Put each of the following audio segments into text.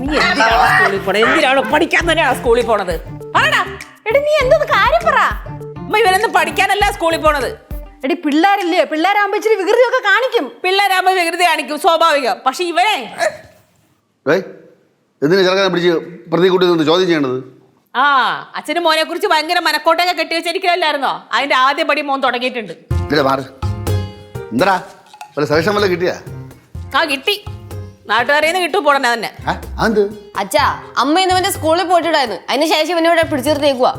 നീ എന്തിനാണ് സ്കൂളിൽ പോണത് എന്തിനാണ് പഠിക്കാൻ തന്നെയാണ് സ്കൂളിൽ പോണത്? പറയടാ എടി നീ എന്തോന്ന് കാര്യം പറ. അമ്മ ഇവരൊന്നും പഠിക്കാനല്ല സ്കൂളിൽ പോണത്? എടി പിള്ളേരില്ലേ? പിള്ളേരാകുമ്പോ ഇച്ചിരി വികൃതിയൊക്കെ കാണിക്കും. പിള്ളേരാകുമ്പോ വികൃതി കാണിക്കും സ്വാഭാവികം. പക്ഷെ ഇവനെ ഏയ് എന്തിനാ ചെറുക്കനെ പിടിച്ച് പ്രതി കൂട്ടി നിന്ന് ചോദ്യം ചെയ്യണത്? ആ അച്ഛനും മോനെ കുറിച്ച് ഭയങ്കര മനക്കോട്ടൊക്കെ കെട്ടി വെച്ചിരിക്കില്ലായിരുന്നോ അതിന്റെ ആദ്യ പടി മോൻ തുടങ്ങിയിട്ടുണ്ട്. ഇല്ലേ മാറ്. എന്താടാ? വല്ല സെലക്ഷൻ വല്ല കിട്ടിയാ? ആ കിട്ടി. നാട്ടുകാരിൽ നിന്ന് കിട്ടു പോടനെ തന്നെ. ആ അച്ഛാ അമ്മ ഇന്ന് ഇവന്റെ സ്കൂളിൽ പോയിട്ടുണ്ടായിരുന്നു. അതിന് ശേഷം ഇവനെ ഇവിടെ പിടിച്ചിരുന്നേക്കുവാ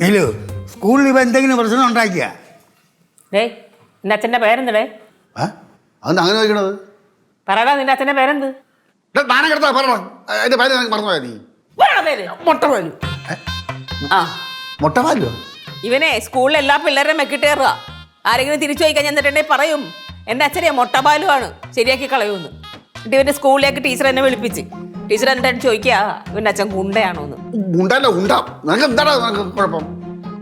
നീലു സ്കൂളിൽ ഇവ എന്തെങ്കിലും പ്രശ്നം ഉണ്ടാക്കിയ? ഡേ നിന്റെ അച്ഛന്റെ പേരെന്തേ ആ അതെന്താ അങ്ങനെ ചോദിക്കണത്? പറയടാ നിന്റെ അച്ഛന്റെ പേരെന്ത്? നാണം കിടത്താ പറയണം അതിന്റെ പേര് എനിക്ക് മറന്നുപോയാ നീ. മുട്ടപാലു ആ. മുട്ടപാലോ ഇവനെ സ്കൂളിലെ എല്ലാ പിള്ളേരെയും മെക്കിട്ടേറുക ആരെങ്കിലും തിരിച്ചു പോയി കഴിഞ്ഞാൽ എന്നിട്ടുണ്ടെങ്കിൽ പറയും. എന്റെ അച്ഛനെ മൊട്ടബാലു ആണ് ശരിയാക്കി കളയൂന്ന് ഇവന്റെ സ്കൂളിലേക്ക് ടീച്ചർ എന്നെ വിളിപ്പിച്ച്. ടീച്ചർ എന്നിട്ട് ചോദിക്കുക ഇവന്റെ അച്ഛൻ ഗുണ്ടയാണോ എന്ന് ഉണ്ടല്ലോ ഉണ്ടാ നിനക്ക് എന്താടാ നിനക്ക് കുഴപ്പം?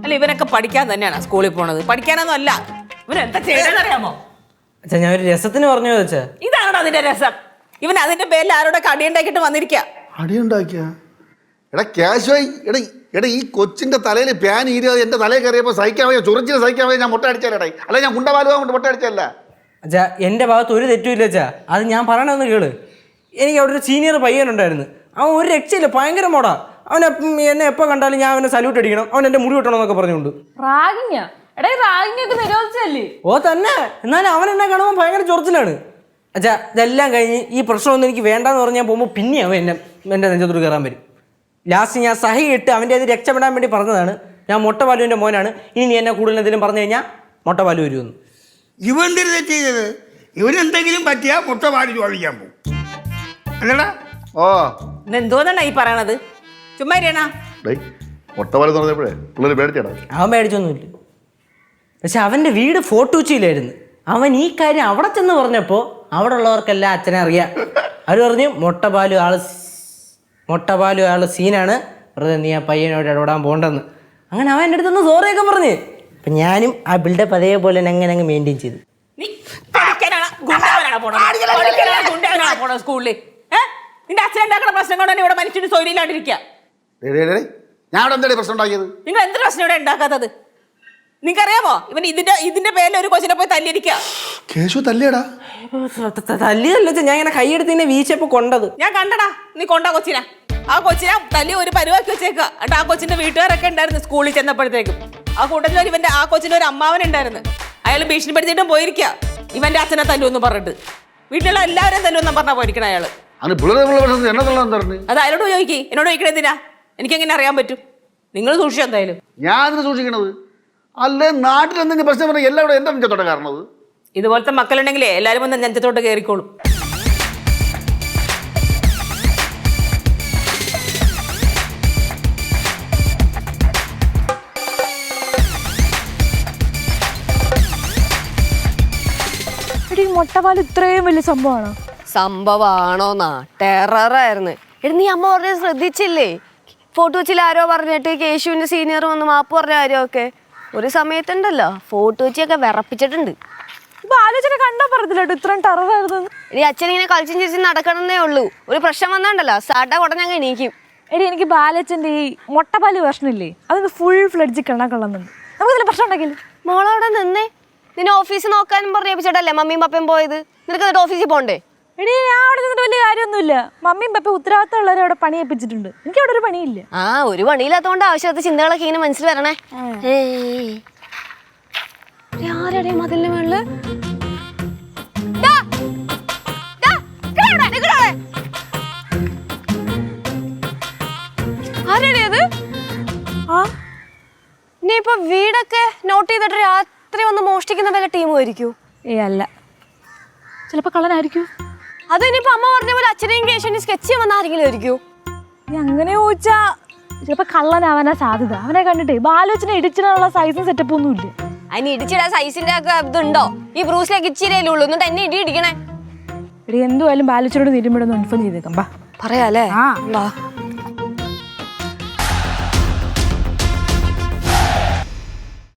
അല്ല ഇവനൊക്കെ പഠിക്കാൻ തന്നെയാണ് സ്കൂളിൽ പോണത്. പഠിക്കാനൊന്നും അല്ല. ഇവൻ എന്താ ചെയ്യണമെന്ന് അറിയാമോ? അച്ഛാ ഞാൻ ഒരു രസത്തിന് പറഞ്ഞു വെച്ചാ. ഇതാണ് അതിന്റെ രസം? ഇവൻ അതിന്റെ പേരിൽ ആരോടെ കടിയുണ്ടാക്കിയിട്ട് വന്നിരിക്കുക അടിയുണ്ടാക്കിയ എടാ ക്യാഷുവായി എടാ എടാ ഈ കൊച്ചിന്റെ തലയിൽ പ്യാൻ ഈരിയത് എന്റെ തലയിൽ കയറിയപ്പോൾ സഹിക്കാൻ വയ്യ. ചൊറിച്ചിന് സഹിക്കാൻ വയ്യ. ഞാൻ മുട്ട അടിച്ചാലേ അല്ല ഞാൻ കുണ്ടപാലുവാ കൊണ്ട് മുട്ട അടിച്ചല്ല അച്ഛാ എന്റെ ഭാഗത്ത് ഒരു തെറ്റുമില്ല അച്ഛാ. അത് ഞാൻ പറയണമെന്ന് കേൾ. എനിക്ക് അവിടെ ഒരു സീനിയർ പയ്യനുണ്ടായിരുന്നു. അവൻ ഒരു രക്ഷയില്ല ഭയങ്കര മോടാ. അവൻ എന്നെ എപ്പോൾ കണ്ടാലും ഞാൻ അവനെ സല്യൂട്ട് അടിക്കണം. അവൻ എന്റെ മുടി വെട്ടണം എന്നൊക്കെ പറഞ്ഞുകൊണ്ട്. റാഗിങ്ങ? എടേ റാഗിങ് ഒക്കെ നിരോധിച്ചല്ലേ ഓ തന്നെ. എന്നാലും അവൻ എന്നെ കാണുമ്പോൾ ഭയങ്കര ചൊറിച്ചിലാണ്. അച്ഛാ ഇതെല്ലാം കഴിഞ്ഞ് ഈ പ്രശ്നമൊന്നും എനിക്ക് വേണ്ടാന്ന് പറഞ്ഞാൽ പോകുമ്പോൾ പിന്നെ അവൻ എന്നെ എന്റെ നെഞ്ചത്തോട് കയറാൻ വരും. ലാസ്റ്റ് ഞാൻ സഹി ഇട്ട് അവന്റെ അത് രക്ഷപ്പെടാൻ വേണ്ടി പറഞ്ഞതാണ്. ഞാൻ മൊട്ടപാലുവിന്റെ മോനാണ്. ഇനി നീ എന്നെ കൂടുതൽ എന്തെങ്കിലും പറഞ്ഞു കഴിഞ്ഞാൽ മൊട്ടപാലു വരുമെന്ന്. ഇവൻ എന്തൊരു തെറ്റ് ചെയ്തത് ഇവനെന്തെങ്കിലും പറ്റിയാൽ മുട്ട പാടി ചോദിക്കാൻ പോകും. അല്ലടാ. ഓ. എന്തോന്നാ എന്തോന്നാണ് ഈ പറയണത്? ചുമ്മാ ഇരിയണാ. പിള്ളേർ പേടിച്ചേടാ. അവൻ മേടിച്ചൊന്നുമില്ല പക്ഷെ അവന്റെ വീട് ഫോട്ടോച്ചിയിലായിരുന്നു അവൻ ഈ കാര്യം അവിടെ ചെന്ന് പറഞ്ഞപ്പോൾ അവിടെ ഉള്ളവർക്കെല്ലാം അച്ഛനെ അറിയാം. അവർ പറഞ്ഞു മുട്ടപാലു ആൾ മുട്ടപാലു ആൾ സീനാണ്. വെറുതെ നീ ആ പയ്യനോട് ഇടപെടാൻ പോണ്ടെന്ന്. അങ്ങനെ അവൻ എന്റെ അടുത്തുനിന്ന് സോറിയൊക്കെ പറഞ്ഞ്. അപ്പം ഞാനും ആ ബിൽഡപ്പ് അതേപോലെ തന്നെ അങ്ങനെ അങ്ങ് മെയിന്റെയിൻ ചെയ്തു. നീ പഠിക്കാനാണ് ഗുണ്ടവനാണ് പോണത്? പഠിക്കാനാണ് ഗുണ്ടവനാണ് പോണത് സ്കൂളിൽ ഏഹ് നിന്റെ അച്ഛൻ ഉണ്ടാക്കുന്ന പ്രശ്നം കൊണ്ട് തന്നെ ഇവിടെ മനുഷ്യന് സൗകര്യമില്ലാണ്ടിരിക്കുക ഡേയ് ഡേയ് ഡേയ്. ഞാൻ അവിടെ പ്രശ്നം ഉണ്ടാക്കിയത്? നിങ്ങൾ എന്ത് പ്രശ്നം ഇവിടെ ഉണ്ടാക്കാത്തത്? നിങ്ങൾക്കറിയാമോ? ഇവൻ ഇതിന്റെ ഇതിന്റെ പേരിൽ ഒരു കൊച്ചിനെ പോയി തല്ലിയിരിക്കുക കേശു തല്ലിയടാ. ഞാൻ ഇങ്ങനെ കൈയെടുത്ത് ഇങ്ങനെ കൊണ്ടത്. ഞാൻ കണ്ടടാ നീ കൊണ്ട കൊച്ചിനെ. ആ കൊച്ചിനെ തല്ലി ഒരു പരുവാക്കി വെച്ചേക്കുക എന്നിട്ട് ആ കൊച്ചിന്റെ വീട്ടുകാരൊക്കെ ഉണ്ടായിരുന്നു സ്കൂളിൽ ചെന്നപ്പോഴത്തേക്കും. ആ കൂട്ടത്തിൽ ഒരു ഇവന്റെ ആ കൊച്ചിന് ഒരു അമ്മാവൻ ഉണ്ടായിരുന്നു അയാൾ ഭീഷണിപ്പെടുത്തിയിട്ടും പോയിരിക്കുക ഇവന്റെ അച്ഛനെ തല്ലുമെന്ന് പറഞ്ഞിട്ട്. വീട്ടിലുള്ള എല്ലാവരെയും തല്ലുമെന്ന് പറഞ്ഞാ പോയിരിക്കണം അയാൾ. അത് അയാളോട് ചോദിക്കേ. എന്നോട് ചോദിക്കണേ എന്തിനാ? എനിക്ക് എങ്ങനെ അറിയാൻ പറ്റും? നിങ്ങൾ സൂക്ഷിച്ചു എന്തായാലും. ഞാൻ സൂക്ഷിക്കണത്? അല്ലേ നാട്ടിൽ എന്തെങ്കിലും പ്രശ്നം പറഞ്ഞാൽ എല്ലാവരും എന്താ നെഞ്ചത്തോടെ കാരണത് ഇതുപോലത്തെ മക്കളുണ്ടെങ്കിലേ എല്ലാവരും വന്ന് നെഞ്ചത്തോട്ട് കയറിക്കോളും. മുട്ടപാൽ ഇത്രയും വലിയ സംഭവമാണോ? സംഭവമാണോന്നാ ടെററായിരുന്നു എടി നീ അമ്മ പറഞ്ഞ ശ്രദ്ധിച്ചില്ലേ? ഫോട്ടോ വെച്ചിൽ ആരോ പറഞ്ഞിട്ട് കേശുവിന്റെ സീനിയർ വന്ന് മാപ്പ് പറഞ്ഞ കാര്യമൊക്കെ. ഒരു സമയത്തുണ്ടല്ലോ ഫോട്ടോ വെച്ചൊക്കെ വിറപ്പിച്ചിട്ടുണ്ട്. ഇപ്പൊ ആലോചന കണ്ടാ പറഞ്ഞില്ല ഇത്രയും ടെററായിരുന്നു ഇനി അച്ഛൻ ഇങ്ങനെ കളിച്ചും ചിരിച്ചും നടക്കണമെന്നേ ഉള്ളൂ. ഒരു പ്രശ്നം വന്നാണ്ടല്ലോ സാട്ട ഉടനെ എണീക്കും. എടി എനിക്ക് ബാലച്ചന്റെ ഈ മുട്ടപ്പാൽ വേർഷനില്ലേ അതൊന്ന് ഫുൾ ഫ്ലഡ്ജ് കിണക്കൊള്ളുന്നുണ്ട് നമുക്ക് ഇതിൽ പ്രശ്നം ഉണ്ടെങ്കിൽ മോളവിടെ നിന്നേ. നിന്നെ ഓഫീസ് നോക്കാനും പറഞ്ഞേപ്പിച്ചിട്ടല്ലേ മമ്മിയും പപ്പയും പോയത്? നിനക്ക് എന്നിട്ട് ഓഫീസിൽ പോണ്ടേ? എടി ഞാൻ അവിടെ നിന്നിട്ട് വലിയ കാര്യമൊന്നുമില്ല. മമ്മിയും പപ്പ ഉത്തരവാദിത്തമുള്ളവരെ അവിടെ പണി പണിയേപ്പിച്ചിട്ടുണ്ട് എനിക്ക് അവിടെ ഒരു പണിയില്ല. ആ ഒരു പണിയില്ലാത്തതുകൊണ്ട് ആവശ്യമില്ലാത്ത ചിന്തകളൊക്കെ ഇങ്ങനെ മനസ്സിൽ വരണേ. ആരെടി മതിലിന്റെ മേളിൽ. ആരെടി അത്? ആ. ഇനിയിപ്പോ വീടൊക്കെ നോട്ട് ചെയ്തിട്ട് രാത്രി വന്ന് മോഷ്ടിക്കുന്ന വല്ല ടീമും ആയിരിക്കൂ. ഏ അല്ല. ചിലപ്പോ കള്ളനായിരിക്കും. അത് ഇനിയിപ്പോ അമ്മ പറഞ്ഞ പോലെ അച്ഛനെയും കേശവനെയും സ്കെച്ച് ചെയ്യാൻ വന്ന ആരെങ്കിലും ആയിരിക്കൂ. നീ അങ്ങനെ ചോദിച്ചാ ചിലപ്പോ കള്ളനാവാനാ സാധ്യത. അവനെ കണ്ടിട്ട് ബാലോചന ഇടിച്ചിടാനുള്ള സൈസും സെറ്റപ്പ് ഒന്നും ഇല്ല? അതിന് ഇടിച്ചിടാ സൈസിന്റെ ഒക്കെ ഇതുണ്ടോ? ഈ ബ്രൂസിലേക്ക് ഇച്ചിരിയല്ലേ ഉള്ളൂ. എന്നിട്ട് എന്നെ ഇടി ഇടിക്കണേ? എടി എന്തുമായാലും ബാലോച്ചനോട് തീരുമ്പോഴൊന്ന് ഇൻഫോം ചെയ്തേക്കാം ബാ. പറയാലേ ആ.